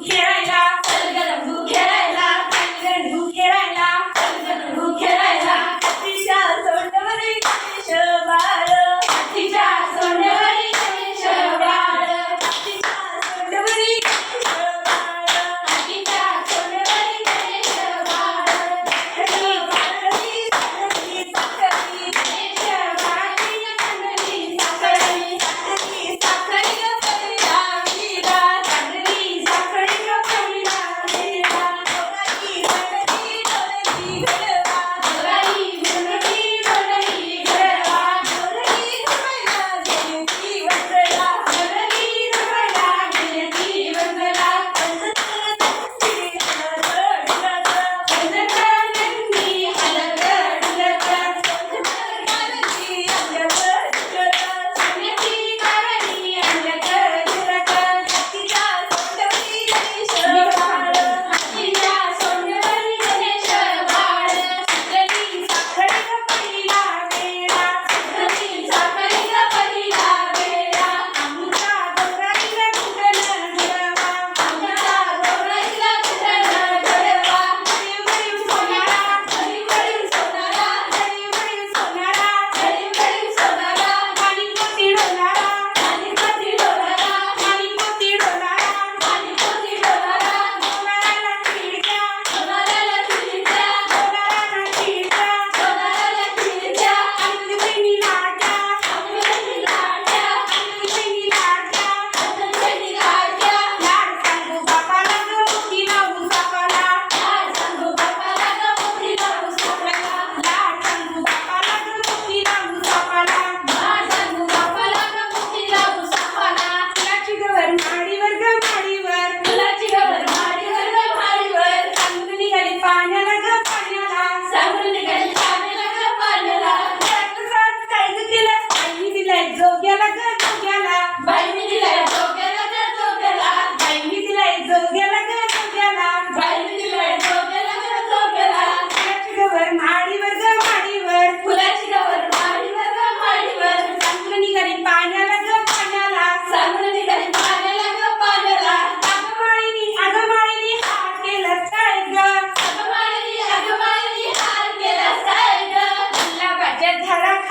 Yeah.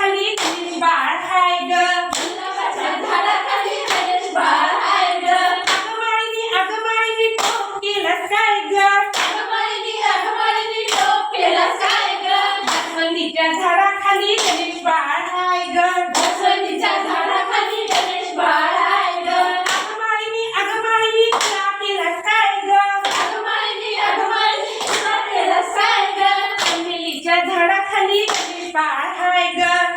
खाली गणेश बाळ हाय ग. झाडाखाली गणेश बाळ हाय ग अगमाळीनी अगमाळीनी टोप केलास काय ग? अगमाळीनी अगमाळीनी टोप केलास काय ग जास्वंदीच्या झाडाखाली गणेश बाळ हाय ग. जास्वंदीच्या झाडाखाली गणेश बाळ हाय ग अगमाळीनी अगमाळीनी चहा केलास काय ग? अगमाळीनी अगमाळीनी चहा केलास काय ग चमेलीच्या झाडाखाली गणेश बाळ हाय ग.